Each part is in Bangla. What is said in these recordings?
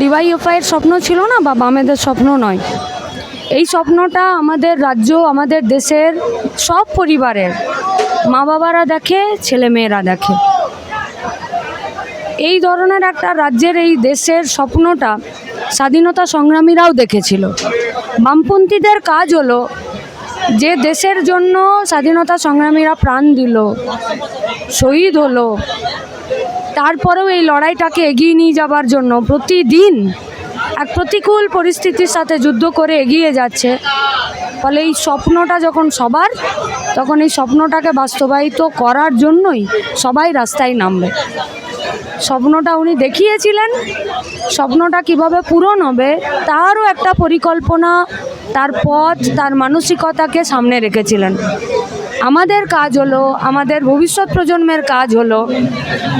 ডিওয়াইএফআইয়ের স্বপ্ন ছিল না বা বামেদের স্বপ্ন নয়। এই স্বপ্নটা আমাদের রাজ্য, আমাদের দেশের সব পরিবারের মা বাবারা দেখে ছেলে মেয়েরা দেখে। এই ধরনের একটা রাজ্যের, এই দেশের স্বপ্নটা স্বাধীনতা সংগ্রামীরাও দেখেছিল। বামপন্থীদের কাজ হলো যে দেশের জন্য স্বাধীনতা সংগ্রামীরা প্রাণ দিল, শহীদ হলো তারপরেও এই লড়াইটাকে এগিয়ে নিয়ে যাবার জন্য প্রতিদিন এক প্রতিকূল পরিস্থিতির সাথে যুদ্ধ করে এগিয়ে যাচ্ছে। ফলে এই স্বপ্নটা যখন সবার, তখন এই স্বপ্নটাকে বাস্তবায়িত করার জন্যই সবাই রাস্তায় নামবে। স্বপ্নটা উনি দেখিয়েছিলেন, স্বপ্নটা কীভাবে পূরণ হবে তারও একটা পরিকল্পনা, তার পথ, তার মানসিকতাকে সামনে রেখেছিলেন। আমাদের কাজ হলো, আমাদের ভবিষ্যৎ প্রজন্মের কাজ হলো,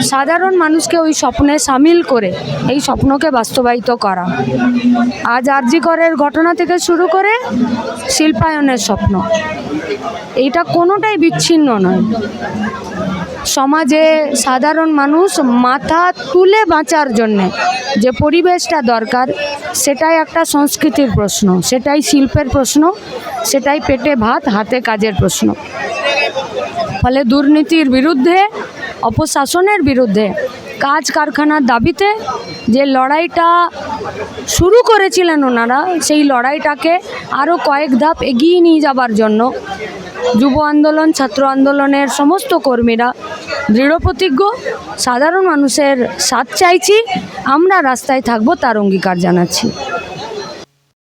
সাধারণ মানুষকে ওই স্বপ্নে সামিল করে এই স্বপ্নকে বাস্তবায়িত করা। আজ আরজিকরের ঘটনা থেকে শুরু করে শিল্পায়নের স্বপ্ন। এইটা কোনোটাই বিচ্ছিন্ন নয়। সমাজে সাধারণ মানুষ মাথা তুলে বাঁচার জন্যে যে পরিবেশটা দরকার, সেটাই একটা সংস্কৃতির প্রশ্ন, সেটাই শিল্পের প্রশ্ন সেটাই পেটে ভাত, হাতে কাজের প্রশ্ন। ফলে দুর্নীতির বিরুদ্ধে, অপশাসনের বিরুদ্ধে, কাজ কারখানার দাবিতে যে লড়াইটা শুরু করেছিলেন ওনারা, সেই লড়াইটাকে আরও কয়েক ধাপ এগিয়ে নিয়ে যাবার জন্য যুব আন্দোলন, ছাত্র আন্দোলনের সমস্ত কর্মীরা দৃঢ় প্রতিজ্ঞ, সাধারণ মানুষের সাথ চাইছি, আমরা রাস্তায় থাকব তার অঙ্গীকার জানাচ্ছি।